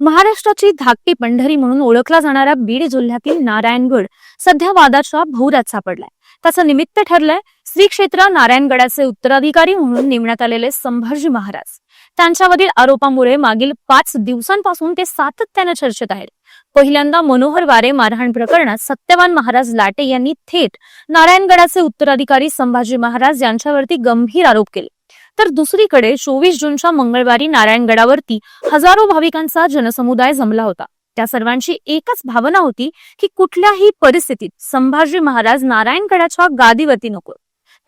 महाराष्ट्राची धाकटी पंढरी म्हणून ओळखला जाणारा बीड जिल्ह्यातील नारायणगड सध्या वादाच्या भोवऱ्यात सापडलाय. त्याचं निमित्त ठरलंय श्री क्षेत्र नारायणगडाचे उत्तराधिकारी म्हणून नेमण्यात आलेले संभाजी महाराज. त्यांच्यावरील आरोपामुळे मागील पाच दिवसांपासून ते सातत्यानं चर्चेत आहेत. पहिल्यांदा मनोहर वारे मारहाण प्रकरणात सत्यवान महाराज लाटे यांनी थेट नारायणगडाचे उत्तराधिकारी संभाजी महाराज यांच्यावरती गंभीर आरोप केले. तर दुसरीकडे चोवीस जूनच्या मंगळवारी नारायणगडावरती हजारो भाविकांचा जनसमुदाय जमला होता. त्या सर्वांची एकच भावना होती की कुठल्याही परिस्थितीत संभाजी महाराज नारायणगडाच्या गादीवरती नको.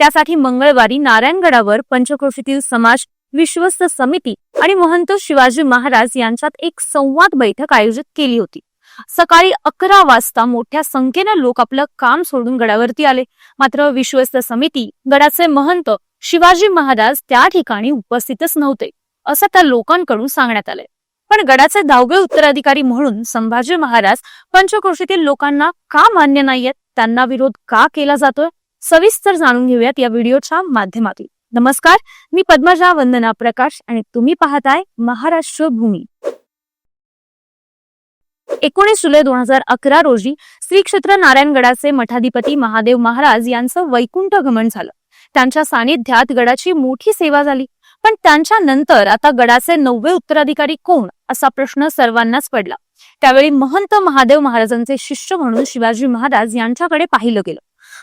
त्यासाठी मंगळवारी नारायणगडावर पंचक्रोशीतील समाज विश्वस्त समिती आणि महंत शिवाजी महाराज यांच्यात एक संवाद बैठक आयोजित केली होती. सकाळी अकरा वाजता मोठ्या संख्येनं लोक आपलं काम सोडून गडावरती आले. मात्र विश्वस्त समिती गडाचे महंत शिवाजी महाराज त्या ठिकाणी उपस्थितच नव्हते असं त्या लोकांकडून सांगण्यात आले पण गडाचे दहावे उत्तराधिकारी म्हणून संभाजी महाराज पंचक्रोशीतील लोकांना का मान्य नाहीयेत? त्यांना विरोध का केला जातोय? सविस्तर जाणून घेऊयात या व्हिडिओच्या माध्यमातून. नमस्कार मी पद्मजा वंदना प्रकाश आणि तुम्ही पाहताय महाराष्ट्र भूमी. एकोणीस जुलै दोन हजार अकरा रोजी श्री क्षेत्र नारायणगडाचे मठाधिपती महादेव महाराज यांचं वैकुंठ गमन झालं. त्यांच्या सानिध्यात गडाची मोठी सेवा झाली. पण त्यांच्या नंतर आता गडाचे नववे उत्तराधिकारी कोण? असा प्रश्न सर्वांनाच पडला. त्यावेळी महंत महादेव महाराजांचे शिष्य म्हणून शिवाजी महाराज यांच्याकडे पाहिलं गेलं.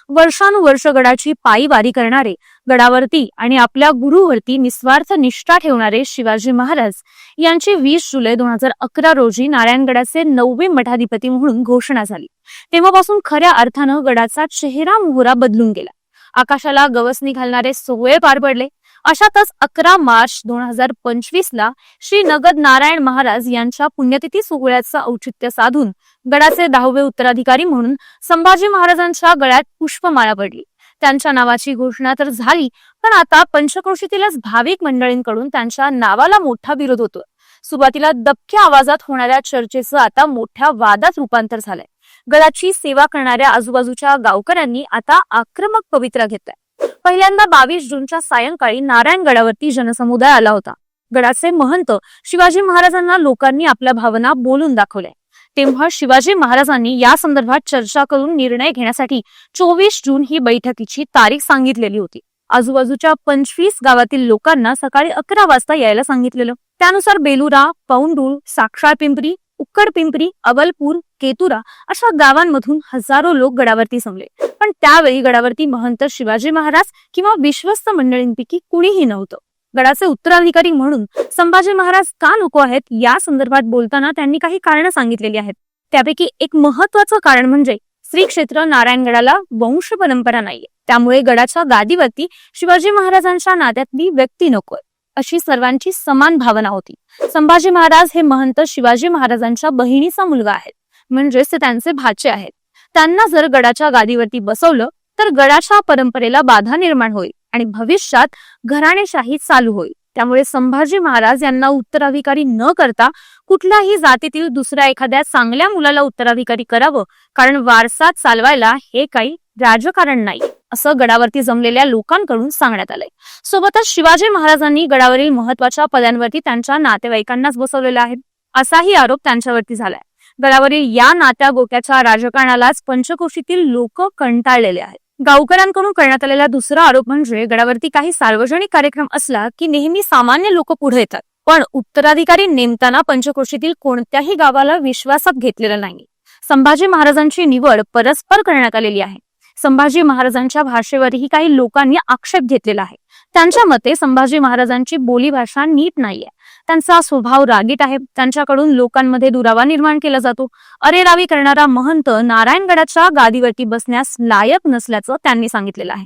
वर्षानुवर्ष गडाची पायी वारी करणारे गडावरती आणि आपल्या गुरुवरती निस्वार्थ निष्ठा ठेवणारे शिवाजी महाराज यांची वीस जुलै दोन हजार अकरा रोजी नारायणगडाचे नववे मठाधिपती म्हणून घोषणा झाली. तेव्हापासून खऱ्या अर्थानं गडाचा चेहरा मोहरा बदलून गेला. आकाशाला गवसणी घालणारे सोहळे पार पडले. अशातच अकरा मार्च दोन हजार पंचवीस ला श्री नगद नारायण महाराज यांच्या पुण्यतिथी सोहळ्याचं औचित्य साधून गडाचे दहावे उत्तराधिकारी म्हणून संभाजी महाराजांच्या गळ्यात पुष्पमाळा पडली. त्यांच्या नावाची घोषणा तर झाली पण आता पंचक्रोशीतीलच भाविक मंडळींकडून त्यांच्या नावाला मोठा विरोध होतो सुरुवातीला दबक्या आवाजात होणाऱ्या चर्चेचं आता मोठ्या वादात रूपांतर झालंय. गडाची सेवा करणाऱ्या आजूबाजूच्या गावकऱ्यांनी आता आक्रमक पवित्रा घेतलाय. पहिल्यांदा बावीस जूनच्या सायंकाळी नारायणगडावरती जनसमुदाय आला होता. गडाचे महंत शिवाजी महाराजांना लोकांनी आपल्या भावना बोलून दाखवल्या. तेव्हा शिवाजी महाराजांनी या संदर्भात चर्चा करून निर्णय घेण्यासाठी चोवीस जून ही बैठकीची तारीख सांगितलेली होती. आजूबाजूच्या पंचवीस गावातील लोकांना सकाळी अकरा वाजता यायला सांगितलेलं. त्यानुसार बेलुरा पौंडूळ साक्षाळ पिंपरी उक्कड पिंपरी अवलपूर केतुरा अशा गावांमधून हजारो लोक गडावरती जमले पण त्यावेळी गडावरती महंत शिवाजी महाराज किंवा विश्वस्त मंडळींपैकी कुणीही नव्हतं. गडाचे उत्तराधिकारी म्हणून संभाजी महाराज का नको आहेत या संदर्भात बोलताना त्यांनी काही कारण सांगितलेली आहेत. त्यापैकी एक महत्वाचं कारण म्हणजे श्री क्षेत्र नारायणगडाला वंश परंपरा नाहीये. त्यामुळे गडाच्या गादीवरती शिवाजी महाराजांच्या नात्यातली व्यक्ती नकोय अशी सर्वांची समान भावना होती. संभाजी महाराज हे महंत शिवाजी महाराजांच्या बहिणीचा मुलगा आहेत. म्हणजेच ते त्यांचे भाचे आहेत. त्यांना जर गडाच्या गादीवरती बसवलं तर गडाच्या परंपरेला बाधा निर्माण होईल आणि भविष्यात घराणेशाही चालू होईल. त्यामुळे संभाजी महाराज यांना उत्तराधिकारी न करता कुठल्याही जातीतील दुसऱ्या एखाद्या चांगल्या मुलाला उत्तराधिकारी करावं कारण वारसा चालवायला हे काही राजकारण नाही असं गडावरती जमलेल्या लोकांकडून सांगण्यात आलंय. सोबतच शिवाजी महाराजांनी गडावरील महत्त्वाच्या पदांवरती त्यांच्या नातेवाईकांनाच बसवलेला आहे. असाही आरोप त्यांच्यावरती झालाय. गडावरील या नात्या गोक्याच्या राजकारणालाच पंचकोशीतील लोक कंटाळलेले आहेत. गावकऱ्यांकडून करण्यात आलेला दुसरा आरोप म्हणजे गडावरती काही सार्वजनिक कार्यक्रम असला की नेहमी सामान्य लोक पुढे येतात. पण उत्तराधिकारी नेमताना पंचकोशीतील कोणत्याही गावाला विश्वासात घेतलेलं नाही. संभाजी महाराजांची निवड परस्पर करण्यात आलेली आहे. संभाजी महाराजांच्या भाषेवरही काही लोकांनी आक्षेप घेतलेला आहे. त्यांच्या मते संभाजी महाराजांची बोलीभाषा नीट नाहीये. त्यांचा स्वभाव रागीट आहे. त्यांच्याकडून लोकांमध्ये दुरावा निर्माण केला जातो. अरेरावी करणारा महंत नारायणगडाच्या गादीवरती बसण्यास लायक नसल्याचं त्यांनी सांगितलेलं आहे.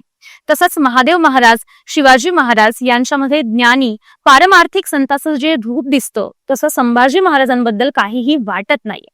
तसंच महादेव महाराज शिवाजी महाराज यांच्यामध्ये ज्ञानी पारमार्थिक संताचं जे रूप दिसतं तसं संभाजी महाराजांबद्दल काहीही वाटत नाहीये.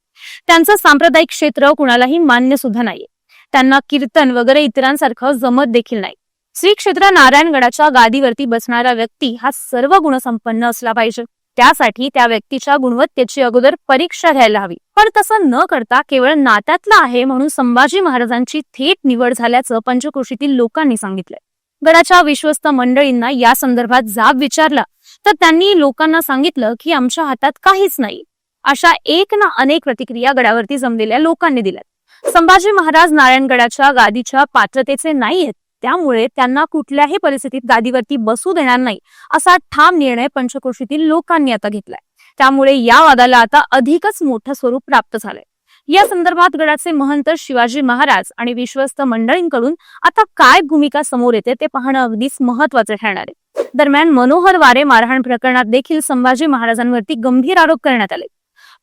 त्यांचं सांप्रदायिक क्षेत्र कुणालाही मान्य सुद्धा नाहीये. त्यांना कीर्तन वगैरे इतरांसारखं जमत देखील नाही. श्री क्षेत्र नारायणगडाच्या गादीवरती बसणारा व्यक्ती हा सर्व गुणसंपन्न असला पाहिजे. त्यासाठी त्या व्यक्तीच्या गुणवत्तेची अगोदर परीक्षा घ्यायला हवी. पण तसं न करता केवळ नात्यातलं आहे म्हणून संभाजी महाराजांची थेट निवड झाल्याचं पंचक्रोशीतील लोकांनी सांगितलंय. गडाच्या विश्वस्त मंडळींना या संदर्भात जाब विचारला तर त्यांनी लोकांना सांगितलं की आमच्या हातात काहीच नाही. अशा एक ना अनेक प्रतिक्रिया गडावरती जमलेल्या लोकांनी दिल्यात. संभाजी महाराज नारायणगडाच्या गादीच्या पात्रतेचे नाहीयेत. त्यामुळे त्यांना कुठल्याही परिस्थितीत गादीवरती बसू देणार नाही असा ठाम निर्णय पंचक्रोशीतील लोकांनी आता घेतलाय. त्यामुळे या वादाला आता अधिकच मोठं स्वरूप प्राप्त झालंय. या संदर्भात गडाचे महंत शिवाजी महाराज आणि विश्वस्त मंडळींकडून आता काय भूमिका समोर येते ते पाहणं अगदीच महत्वाचं ठरणार आहे. दरम्यान मनोहर वारे मारहाण प्रकरणात देखील संभाजी महाराजांवरती गंभीर आरोप करण्यात आले.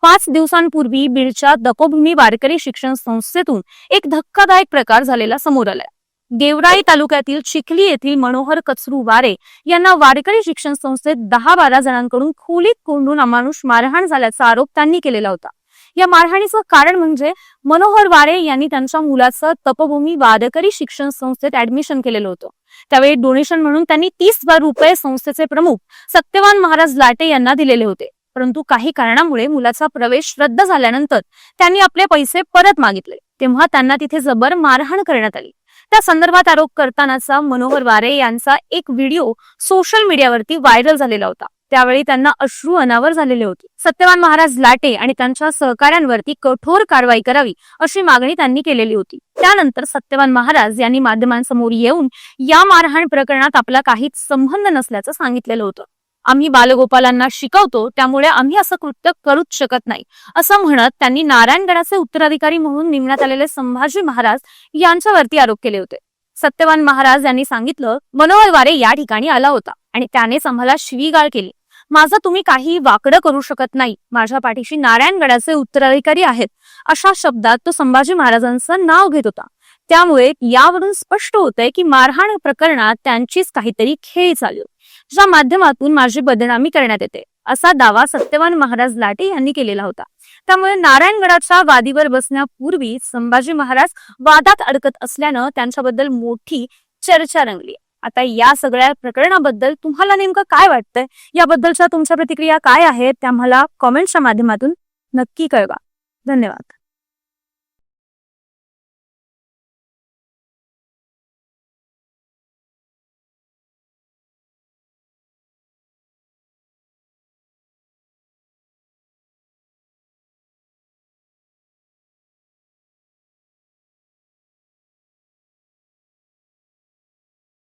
पाच दिवसांपूर्वी बीडच्या दकोभूमी वारकरी शिक्षण संस्थेतून एक धक्कादायक प्रकार झालेला समोर आलाय. गेवराई तालुक्यातील चिखली येथील मनोहर कचरू वारे यांना वारकरी शिक्षण संस्थेत दहा बारा जणांकडून खोलीत कोंडून अमानुष मारहाण झाल्याचा आरोप त्यांनी केलेला होता. या मारहाणीचं कारण म्हणजे मनोहर वारे यांनी त्यांच्या मुलाचं तपभूमी वारकरी शिक्षण संस्थेत ऍडमिशन केलेलं होतं. त्यावेळी डोनेशन म्हणून त्यांनी तीस हजार रुपये संस्थेचे प्रमुख सत्यवान महाराज लाटे यांना दिलेले होते. परंतु काही कारणामुळे मुलाचा प्रवेश रद्द झाल्यानंतर त्यांनी आपले पैसे परत मागितले. तेव्हा त्यांना तिथे जबर मारहाण करण्यात आली. त्या संदर्भात आरोप करतानाचा मनोहर वारे यांचा एक व्हिडिओ सोशल मीडियावरती व्हायरल झालेला होता. त्यावेळी त्यांना अश्रू अनावर झालेले होते. सत्यवान महाराज लाटे आणि त्यांच्या सहकाऱ्यांवरती कठोर कारवाई करावी अशी मागणी त्यांनी केलेली होती. त्यानंतर सत्यवान महाराज यांनी माध्यमांसमोर येऊन या मारहाण प्रकरणात आपला काहीच संबंध नसल्याचं सांगितलेलं होतं. आम्ही बालगोपालांना शिकवतो त्यामुळे आम्ही असं कृत्य करूच शकत नाही. असं म्हणत त्यांनी नारायणगडाचे उत्तराधिकारी म्हणून नेमण्यात आलेले संभाजी महाराज यांच्यावरती आरोप केले होते. सत्यवान महाराज यांनी सांगितलं मनोहरवारे या ठिकाणी आला होता आणि त्यानेच आम्हाला शिवीगाळ केली. माझं तुम्ही काही वाकडं करू शकत नाही. माझ्या पाठीशी नारायणगडाचे उत्तराधिकारी आहेत. अशा शब्दात तो संभाजी महाराजांचं नाव घेत होता. त्यामुळे यावरून स्पष्ट होतंय की मारहाण प्रकरणात त्यांचीच काहीतरी खेळी चालू ज्या माध्यमातून माझी बदनामी करण्यात येते असा दावा सत्यवान महाराज लाटे यांनी केलेला होता. त्यामुळे नारायणगडाच्या वादीवर बसण्यापूर्वी संभाजी महाराज वादात अडकत असल्यानं त्यांच्याबद्दल मोठी चर्चा रंगली. आता या सगळ्या प्रकरणाबद्दल तुम्हाला नेमकं काय वाटतंय? याबद्दलच्या तुमच्या प्रतिक्रिया काय आहेत? त्या मला कॉमेंटच्या माध्यमातून नक्की कळवा. धन्यवाद.